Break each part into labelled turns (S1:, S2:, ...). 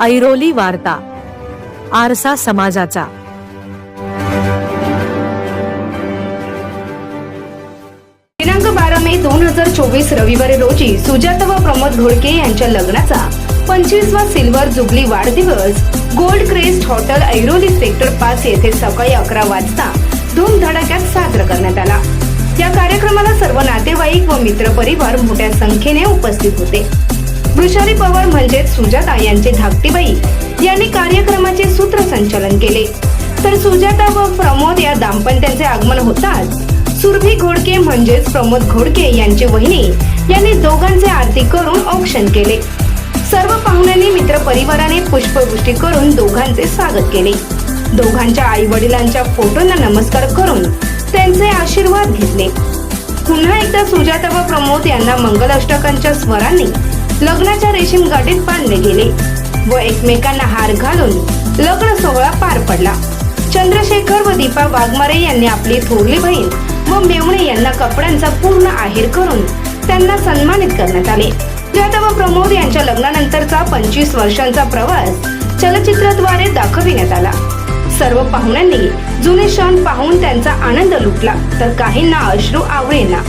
S1: ऐरोली वार्ता आरसा समाजाचा.
S2: दिनांक बारा मे दोन हजार चोवीस रविवारी रोजी सुजाता व प्रमोद घोडके यांच्या लग्नाचा पंचवीसवा सिल्वर जुबली वाढदिवस gold crest hotel Airoli sector पाच येथे सकाळी अकरा वाजता धूमधडाक्यात साजरा करण्यात आला. या कार्यक्रमाला सर्व नातेवाईक व मित्र परिवार मोठ्या संख्येने उपस्थित होते. विषारी पवार म्हणजेच सुजाता यांचे धाकटीबाई यांनी कार्यक्रमाचे सूत्रसंचालन केले. तर सुजाता व प्रमोद या दाम्पत्याचे आगमन होताच सुरभी घोडके म्हणजेच प्रमोद घोडके यांची वहिनी यांनी दोघांचे आरती करून औक्षण केले. सर्व पाहुण्यांनी मित्र परिवाराने पुष्पवृष्टी करून दोघांचे स्वागत केले. दोघांच्या आई वडिलांच्या फोटोंना नमस्कार करून त्यांचे आशीर्वाद घेतले. पुन्हा एकदा सुजाता व प्रमोद यांना मंगल अष्टकांच्या स्वरांनी लग्नाच्या रेशीम गाठीत बांधले गेले व एकमेकांना हार घालून लग्न सोहळा पार पडला. चंद्रशेखर व दीपा वाघमारे यांनी आपली थोरली बहीण व मेवणे यांना कपड्यांचा पूर्ण आहेर करून त्यांना सन्मानित करण्यात आले. सुजाता व प्रमोद यांच्या लग्नानंतरचा पंचवीस वर्षांचा प्रवास चलचित्राद्वारे दाखविण्यात आला. सर्व पाहुण्यांनी जुने क्षण पाहून त्यांचा आनंद लुटला तर काहींना अश्रू आवडेना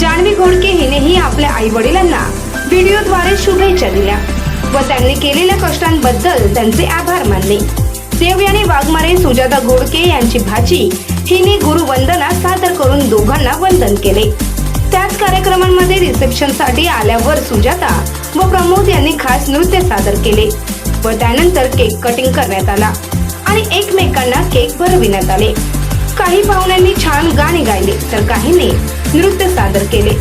S2: जान्हवी घोडके हिनेही आपल्या आई वडिलांना व्हिडिओद्वारे शुभेच्छा दिल्या व त्यांनी केलेल्या कष्टांबद्दल त्यांचे आभार मानले. देव यांनी वाघमारे सुजाता गोडके यांची भाची हिने गुरुवंदना सादर करून दोघांना वंदन केले. त्याच कार्यक्रमांमध्ये रिसेप्शनसाठी आल्यावर सुजाता व प्रमोद यांनी खास नृत्य सादर केले व त्यानंतर केक कटिंग करण्यात आला आणि एकमेकांना केक भरविण्यात आले. काही पाहुण्यांनी छान गाणे गायले तर काहींनी नृत्य सादर केले.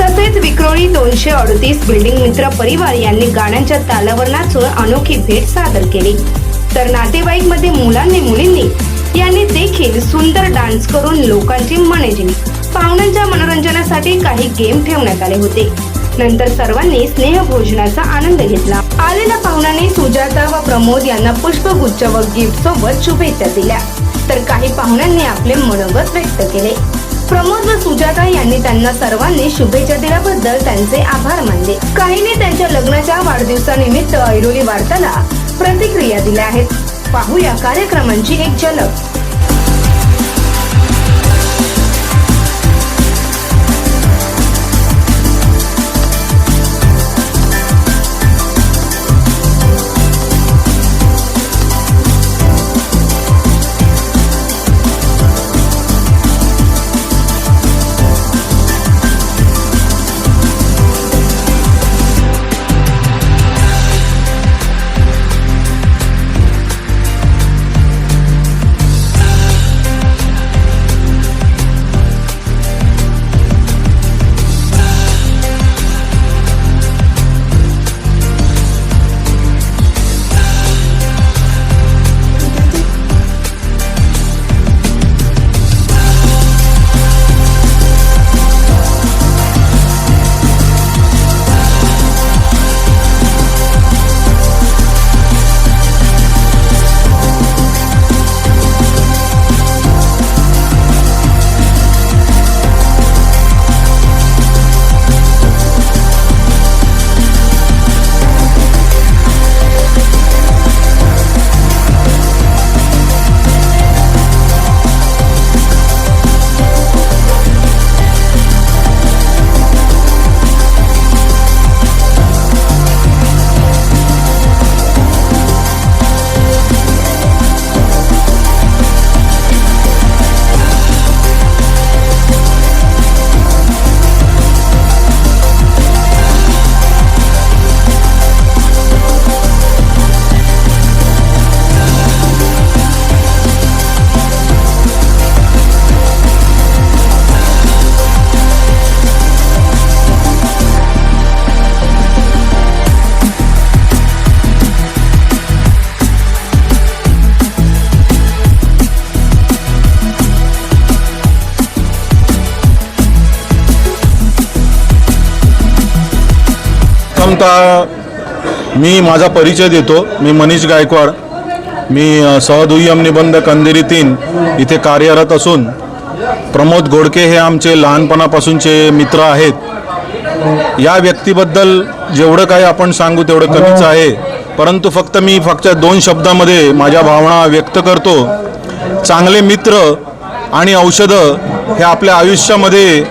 S2: तसेच विक्रोळी दोनशे अडतीस बिल्डिंग मित्र परिवार यांनी गाण्यांच्या तालावर नाचून अनोखी भेट सादर केली. तर नातेवाईकमध्ये मुलांनी मुलींनी यांनी देखील सुंदर डान्स करून लोकांची मने जिंकली. पाहुण्यांच्या मनोरंजनासाठी काही गेम ठेवण्यात आले होते. नंतर सर्वांनी स्नेह भोजनाचा आनंद घेतला. आलेल्या पाहुण्यांनी सुजाता व प्रमोद यांना पुष्पगुच्छ व गिफ्ट सोबत शुभेच्छा दिल्या. तर काही पाहुण्यांनी आपले मनोगत व्यक्त केले. प्रमोद व सुजाता यांनी त्यांना सर्वांनी शुभेच्छा दिल्याबद्दल त्यांचे आभार मानले. काहींनी त्यांच्या लग्नाच्या वाढदिवसानिमित्त ऐरोली वार्ताला प्रतिक्रिया दिल्या आहेत. पाहूया कार्यक्रमांची एक झलक.
S3: प्रथमतः मी माझा परिचय देतो. मी मनीष गायकवाड. मी सहदुय्यम निबंध कंदिरी तीन इथे कार्यरत असून प्रमोद गोडके हे आमचे लहानपणापासूनचे मित्र आहेत. या व्यक्तीबद्दल जेवढं काही आपण सांगू तेवढं कमीच आहे. परंतु फक्त मी फक्त दोन शब्दामध्ये माझ्या भावना व्यक्त करतो. चांगले मित्र आणि औषधं हे आपल्या आयुष्यामध्ये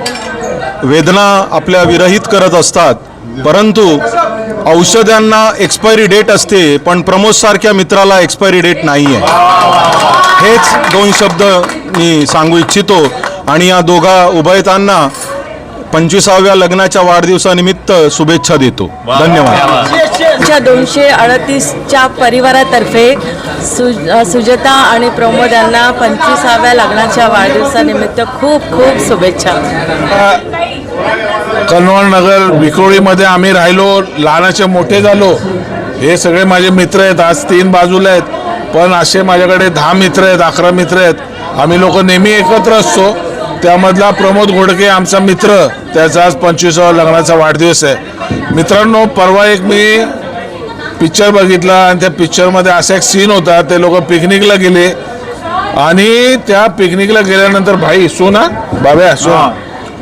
S3: वेदना आपल्या विरहित करत असतात. परंतु औषधांना एक्सपायरी डेट असते पण प्रमोदसारख्या मित्राला एक्सपायरी डेट नाही आहे हेच दोन शब्द मी सांगू इच्छितो. आणि या दोघा उभयतांना पंचवीसाव्या लग्नाच्या वाढदिवसानिमित्त शुभेच्छा देतो. धन्यवाद.
S4: दोनशे अडतीसच्या परिवारातर्फे सु सुजता आणि प्रमोद यांना पंचवीसाव्या लग्नाच्या वाढदिवसानिमित्त खूप खूप शुभेच्छा.
S5: कन्नड नगर विक्रोळीमध्ये आम्ही राहिलो लहानाचे मोठे झालो. हे सगळे माझे मित्र आहेत आज तीन बाजूला आहेत. पण असे माझ्याकडे दहा मित्र आहेत अकरा मित्र आहेत. आम्ही लोक नेहमी एकत्र असतो. त्यामधला प्रमोद घोडके आमचा मित्र. त्याचा आज पंचवीसावा लग्नाचा वाढदिवस आहे. मित्रांनो परवा एक मी पिक्चर बघितला आणि त्या पिक्चरमध्ये असा एक सीन होता. ते लोक पिकनिकला गेले. आणि त्या पिकनिकला गेल्यानंतर भाई सोना बाब्या सोना.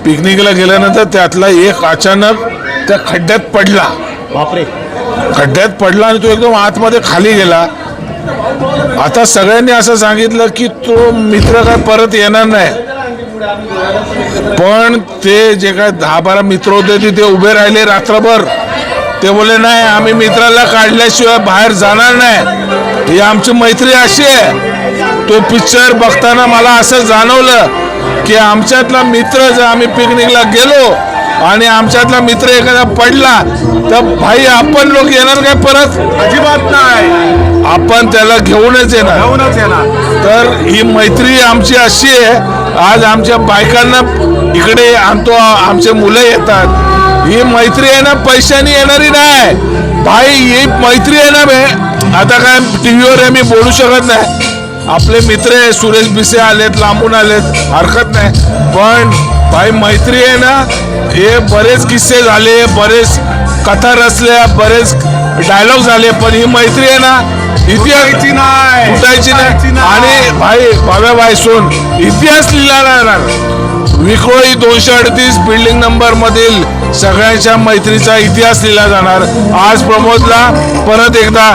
S5: पिकनिकला गेल्यानंतर त्यातला एक अचानक त्या खड्ड्यात पडला.
S6: बापरे.
S5: खड्ड्यात पडला आणि तो एकदम आतमध्ये खाली गेला. आता सगळ्यांनी असं सांगितलं की तो मित्र काय परत येणार नाही. पण ते जे काय दहा बारा मित्र होते ते- ते उभे राहिले रात्रभर. ते बोले नाही आम्ही मित्राला काढल्याशिवाय बाहेर जाणार नाही. ही आमची मैत्री अशी आहे. तो पिक्चर बघताना मला असं जाणवलं की आमच्यातला मित्र जर आम्ही पिकनिकला गेलो आणि आमच्यातला मित्र एखादा पडला तर भाई आपण लोक येणार काय परत?
S6: अजिबात नाही.
S5: आपण त्याला घेऊनच येणार.
S6: घेऊनच येणार.
S5: तर ही मैत्री आमची अशी आहे आज आमच्या बायकांना इकडे आणतो आमचे मुलं येतात. ही मैत्री आहे ना पैशाने येणारी नाही. भाई ही मैत्री आहे ना बे. आता काय टीव्हीवर आहे मी बोलू शकत नाही. आपले मित्र आहे सुरेश बिसे आलेत लांबून आलेत. हरकत नाही. पण भाई मैत्री आहे ना हे बरेच किस्से झाले बरेच कथा रचल्या बरेच डायलॉग झाले पण ही मैत्री आहे ना इतिहास
S6: नाही.
S5: तुटायची नाही. आणि भाई भाव्या भाई सोन इतिहास लिहिला जाणार विक्रोळी दोनशे अडतीस बिल्डिंग नंबर मधील सगळ्यांच्या मैत्रीचा इतिहास लिहिला जाणार. आज प्रमोदला परत एकदा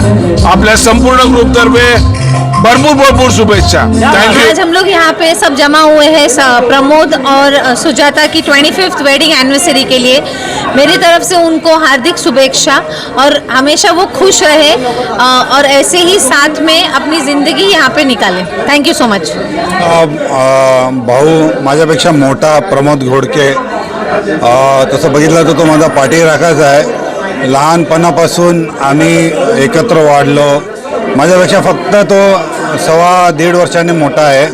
S5: आपल्या संपूर्ण ग्रुप तर्फे भरपूर भरपूर शुभेच्छा।
S7: आज हम लोग यहाँ पे सब जमा हुए हैं प्रमोद और सुजाता की ट्वेंटी फिफ्थ वेडिंग एनिवर्सरी के लिए। मेरी तरफ़ से उनको हार्दिक शुभेच्छा और हमेशा वो खुश रहे और ऐसे ही साथ में अपनी ज़िंदगी यहाँ पे निकाले। थैंक यू सो मच
S8: भाऊ माझ्यापेक्षा मोठा प्रमोद घोडके तसं बघितलं तर तो माझा पाठी राखायचा आहे. लहानपणापासून आम्ही एकत्र वाढलो. माझ्यापेक्षा फक्त तो सव्वा दीड वर्षाने मोठा आहे.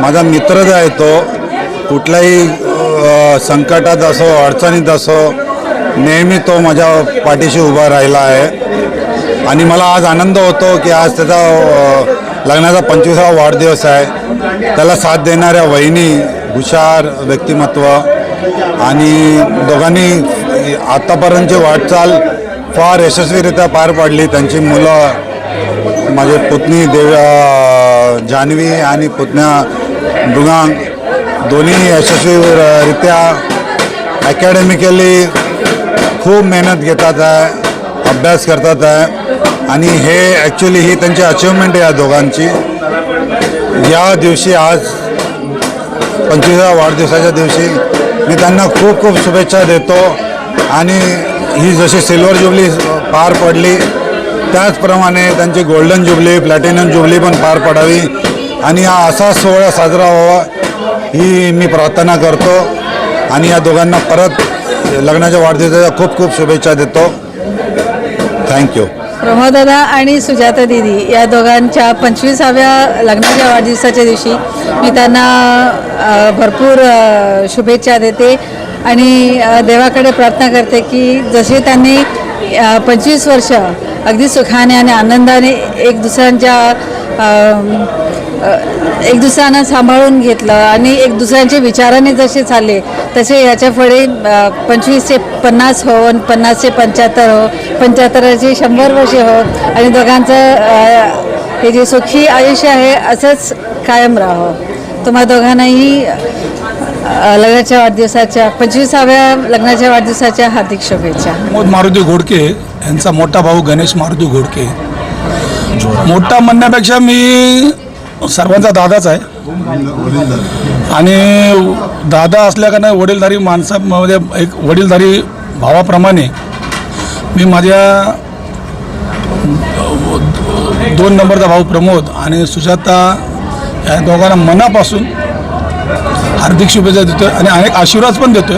S8: माझा मित्र जो आहे तो कुठल्याही संकटात असो अडचणीत असो नेहमी तो माझ्या पाठीशी उभा राहिला आहे. आणि मला आज आनंद होतो की आज त्याचा लग्नाचा पंचवीसावा वाढदिवस आहे. त्याला साथ देणाऱ्या वहिनी हुशार व्यक्तिमत्व आणि दोघांनी आत्तापर्यंतची वाटचाल फार यशस्वीरित्या पार पाडली. त्यांची मुलं माझे पुतणी देव जान्हवी आणि पुतण्या दुगांग दोन्ही यशस्वीरित्या अकॅडमिकली खूप मेहनत घेतात आहे अभ्यास करतात आहे. आणि हे ॲक्च्युली ही त्यांची अचिव्हमेंट आहे या दोघांची. या दिवशी आज पंचवीसा वाढदिवसाच्या दिवशी मी त्यांना खूप खूप शुभेच्छा देतो. आणि ही जशी सिल्वर जुबली पार पडली त्याचप्रमाणे त्यांची गोल्डन जुबली प्लॅटिनम जुबली पण पार पडावी. आणि हा असा सोहळा साजरा व्हावा ही मी प्रार्थना करतो. आणि या दोघांना परत लग्नाच्या वाढदिवसाच्या खूप खूप शुभेच्छा देतो. थँक्यू
S9: प्रमोदादा आणि सुजाता दिदी या दोघांच्या पंचवीसाव्या लग्नाच्या वाढदिवसाच्या दिवशी मी त्यांना भरपूर शुभेच्छा देते. आणि देवाकडे प्रार्थना करते की जसे त्यांनी पंचवीस वर्ष अगदी सुखाने आणि आनंदाने एक दुसऱ्यांच्या एक दुसऱ्यांना सांभाळून घेतलं आणि एक दुसऱ्यांच्या विचाराने जसे चालले तसे याच्यापुढे पंचवीस ते पन्नास हो आणि पन्नास ते पंच्याहत्तर हो पंच्याहत्तराचे शंभर वर्षे हो आणि दोघांचं हे जे सुखी आयुष्य आहे असंच कायम राहो. तुम्हा दोघांनाही लग्नाच्या वाढदिवसाच्या पंचवीसाव्या लग्नाच्या वाढदिवसाच्या हार्दिक शुभेच्छा.
S10: मोद मारुती घोडके यांचा मोठा भाऊ गणेश मारुती घोडके. मोठा म्हणण्यापेक्षा मी सर्वांचा दादाच आहे. आणि दादा असल्याकारणे वडीलधारी माणसामध्ये एक वडीलधारी भावाप्रमाणे मी माझ्या दोन नंबरचा भाऊ प्रमोद आणि सुजाता या दोघांना मनापासून हार्दिक शुभेच्छा देतोय आणि अनेक आशीर्वाद पण देतोय.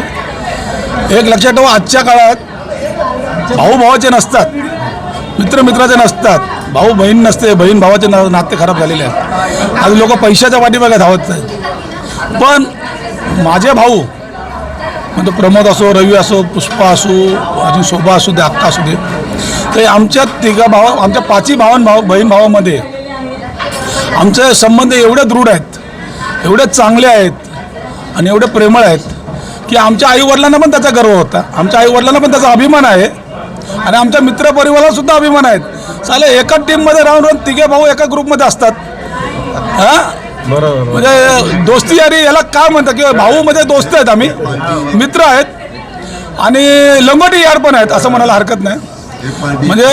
S10: एक लक्षात ठेवा आजच्या काळात भाऊ भावाचे नसतात. मित्र मित्राचे नसतात. भाऊ बहीण नसते बहीण भावाचे ना- नाते खराब झालेले आहेत. आज लोक पैशाच्या पाठीमागे धावत आहेत. पण माझे भाऊ म्हणजे प्रमोद असो रवी असो पुष्पा असो अजून शोभा असू दे अक्का असू दे ते आमच्या तिघा भावा आमच्या पाचही भावन भाऊ बहीण भावामध्ये आमचे संबंध एवढे दृढ आहेत एवढे चांगले आहेत आणि एवढे प्रेमळ आहेत की आमच्या आईवडिलांना पण त्याचा गर्व होता. आमच्या आईवडिलांना पण त्याचा अभिमान आहे. आणि आमच्या मित्रपरिवाराला सुद्धा अभिमान आहेत. चाले एकाच टीममध्ये राहून राहून तिघे भाऊ एका ग्रुपमध्ये असतात. हां?
S3: बरोबर.
S10: म्हणजे दोस्ती यारी याला काय म्हणतात किंवा भाऊ मध्ये दोस्त आहेत आम्ही. मित्र आहेत. आणि लंगोटी यार पण आहेत असं म्हणायला हरकत नाही. म्हणजे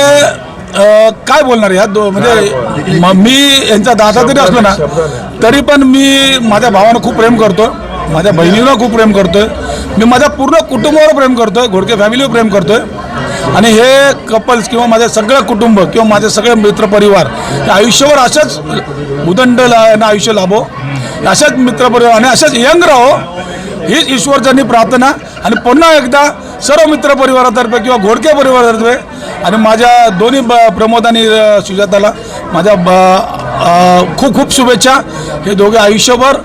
S10: काय बोलणार या दो म्हणजे म- मी यांचा दादा जरी असलो ना तरी पण मी माझ्या भावानं खूप प्रेम करतो माझ्या बहिणीवर खूप प्रेम करतोय. मी माझ्या पूर्ण कुटुंबावर प्रेम करतोय घोडके फॅमिलीवर प्रेम करतोय. आणि हे कपल्स किंवा माझे सगळं कुटुंब किंवा माझे सगळे मित्रपरिवार हे आयुष्यभर अशाच उदंड ला- आयुष्य लाभो. अशाच मित्रपरिवार आणि अशाच यंग राहो हीच ईश्वरचरणी प्रार्थना. आणि पुन्हा एकदा सर्व मित्रपरिवारातर्फे किंवा घोडके परिवारातर्फे आणि माझ्या दोन्ही ब प्रमोद आणि सुजाताला माझ्या ब खूप खूप शुभेच्छा. हे दोघे आयुष्यभर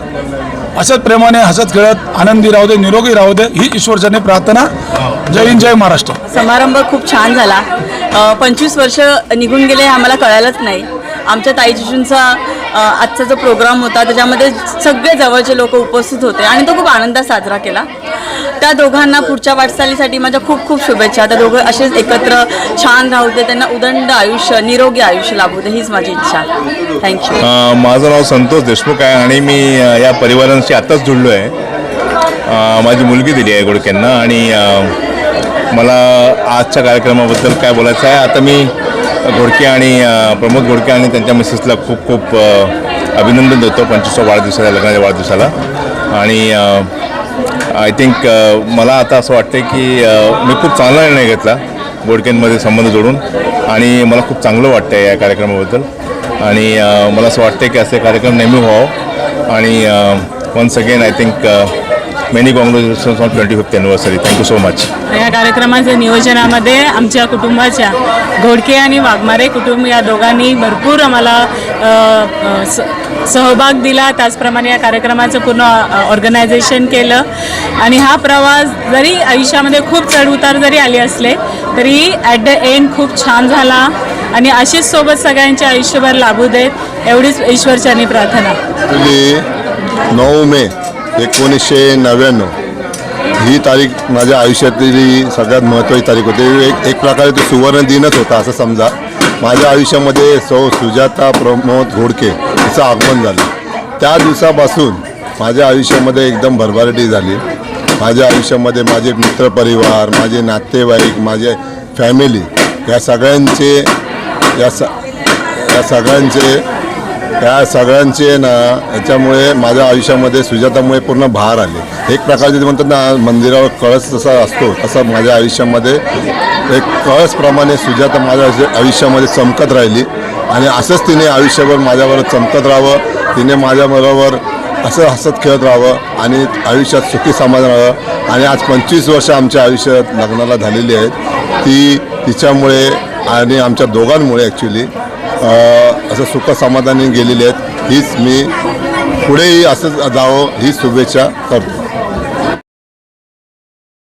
S10: हसत प्रेमाने हसत खेळत आनंदी राहू दे निरोगी राहू दे ही ईश्वरचरणी प्रार्थना जय हिंद जय महाराष्ट्र.
S4: समारंभ खूप छान झाला. पंचवीस वर्ष निघून गेले हे आम्हाला कळायलाच नाही. आमच्या ताई जिजूंचा आजचा जो प्रोग्राम होता त्याच्यामध्ये सगळे जवळचे लोक उपस्थित होते आणि तो खूप आनंदात साजरा केला. त्या दोघांना पुढच्या वाटचालीसाठी माझ्या खूप खूप शुभेच्छा. त्या दोघं असेच एकत्र छान राहू दे त्यांना उदंड आयुष्य निरोगी आयुष्य लाभू दे हीच माझी इच्छा. थँक्यू
S11: माझं नाव संतोष देशमुख आहे आणि मी या परिवारांशी आत्ताच जुळलो आहे माझी मुलगी दिली आहे गोडक्यांना आणि मला आजच्या कार्यक्रमाबद्दल काय बोलायचं आहे आता मी घोडके आणि प्रमोद घोडके आणि त्यांच्या मिसेसला खूप खूप अभिनंदन देतो पंचवीसव्या वाढदिवसाला लग्नाच्या वाढदिवसाला. आणि आय थिंक uh, मला आता असं वाटतं की uh, मी खूप चांगला निर्णय घेतला गोडक्यांमध्ये संबंध जोडून. आणि मला खूप चांगलं वाटतं या कार्यक्रमाबद्दल. आणि uh, मला असं वाटतं की असे कार्यक्रम नेहमी व्हावं. आणि once again I think many congratulations on twenty fifth anniversary thank you so much
S12: या कार्यक्रमाच्या नियोजनामध्ये आमच्या कुटुंबाच्या घोडके आणि वाघमारे कुटुंब या दोघांनी भरपूर आम्हाला स- सहभाग दिला. त्याचप्रमाणे या कार्यक्रमाचं पूर्ण ऑर्गनायझेशन केलं. आणि हा प्रवास जरी आयुष्यामध्ये खूप चढउतार जरी आले असले तरी ॲट द एंड खूप छान झाला. आणि अशीच सोबत सगळ्यांच्या आयुष्यभर लाभू देत एवढीच ईश्वरचरणी प्रार्थना.
S13: ॲक्च्युली नऊ मे एकोणीसशे नव्याण्णव ही तारीख माझ्या आयुष्यातली सगळ्यात महत्त्वाची तारीख होती. एक एक प्रकारे तो सुवर्ण दिनच होता असं समजा. माझ्या आयुष्यामध्ये सौ सुजाता प्रमोद घोडके हिचं आगमन झालं. त्या दिवसापासून माझ्या आयुष्यामध्ये एकदम भरभराटी झाली. माझ्या आयुष्यामध्ये माझे मित्रपरिवार माझे नातेवाईक माझे फॅमिली या सगळ्यांचे या स या सगळ्यांचे या सगळ्यांचे ना याच्यामुळे माझ्या आयुष्यामध्ये सुजातामुळे पूर्ण भार आले. एक प्रकारचे ते म्हणतात ना मंदिरावर कळस जसा असतो तसा माझ्या आयुष्यामध्ये एक कळसप्रमाणे सुजाता माझ्या आयुष्यामध्ये चमकत राहिली. आणि असंच तिने आयुष्यभर माझ्याबरोबर चमकत राहावं तिने माझ्याबरोबर असं हसत खेळत राहावं आणि आयुष्यात सुखी समाधान राहावं. आणि आज पंचवीस वर्ष आमच्या आयुष्यात लग्नाला झालेली आहेत. ती तिच्यामुळे आणि आमच्या दोघांमुळे ॲक्च्युली असं सुख समाधानी गेलेले आहेत. हीच मी पुढेही असंच जावं ही शुभेच्छा करतो.